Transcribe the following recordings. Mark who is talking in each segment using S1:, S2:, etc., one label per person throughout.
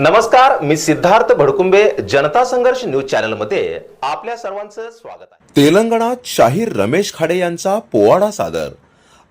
S1: नमस्कार मी सिद्धार्थ भडकुंबे जनता संघर्ष न्यूज चॅनलमध्ये आपल्या सर्वांचं स्वागत आहे.
S2: तेलंगणात शाहीर रमेश खाडे यांचा पोवाडा सादर.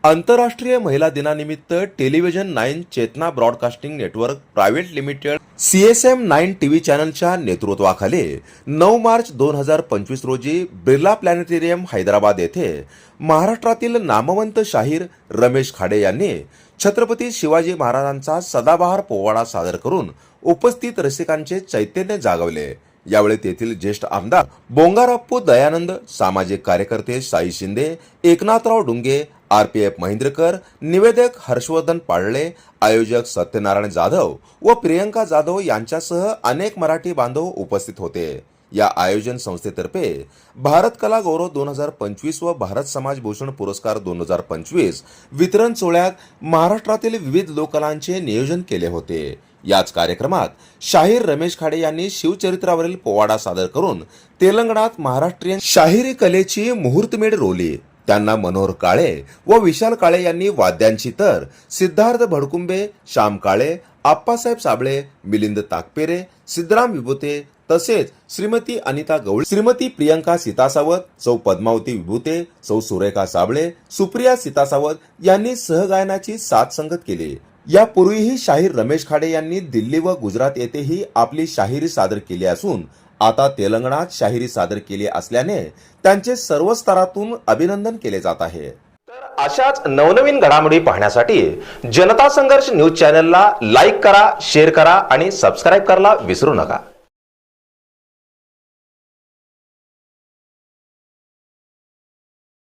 S2: आंतरराष्ट्रीय महिला दिनानिमित्त television nine Chetna broadcasting network private limited C S M nine TV चॅनलच्या नेतृत्वाखाली नऊ मार्च दोन हजार पंचवीस रोजी बिर्ला प्लॅनेटेरियम हैदराबाद येथे महाराष्ट्रातील नामवंत शाहीर रमेश खाडे यांनी छत्रपती शिवाजी महाराजांचा सदाबहार पोवाडा सादर करून उपस्थित रसिकांचे चैतन्य जागवले. यावेळी तेथील ज्येष्ठ आमदार बोंगाराप्पू दयानंद सामाजिक कार्यकर्ते Sai Shinde Eknathrao Dunge R P F Mahendrakar निवेदक हर्षवर्धन पाळले आयोजक सत्यनारायण जाधव व प्रियंका जाधव यांच्यासह अनेक मराठी बांधव उपस्थित होते. या आयोजन संस्थेतर्फे भारत कला गौरव दोन हजार पंचवीस व भारत समाज भूषण पुरस्कार दोन हजार पंचवीस वितरण सोहळ्यात महाराष्ट्रातील विविध लोककलांचे नियोजन केले होते. याच कार्यक्रमात शाहीर रमेश खाडे यांनी शिवचरित्रावरील पोवाडा सादर करून तेलंगणात महाराष्ट्रीयन शाहिरी कलेची मुहूर्तमेढ रोवली. त्यांना मनोहर काळे व विशाल काळे यांनी वाद्यांची तर सिद्धार्थ भडकुंबे श्याम काळे आप्पासाहेब साबळे मिलिंद ताकपेरे सिद्धराम विभूते तसेच श्रीमती अनिता गवळी श्रीमती प्रियंका सीतासावत सौ पद्मावती विभूते सौ सुरेखा साबळे सुप्रिया सीतासावत यांनी सहगायनाची साथ संगत केली. यापूर्वीही शाहीर रमेश खाडे यांनी दिल्ली व गुजरात येथेही आपली शाहिरी सादर केली असून आता तेलंगणात शाहिरी सादर केली असल्याने त्यांचे सर्व स्तरातून अभिनंदन केले जात आहे.
S1: तर अशाच नवनवीन घडामोडी पाहण्यासाठी जनता संघर्ष न्यूज चॅनलला लाईक करा शेअर करा आणि सबस्क्राईब करायला विसरू नका.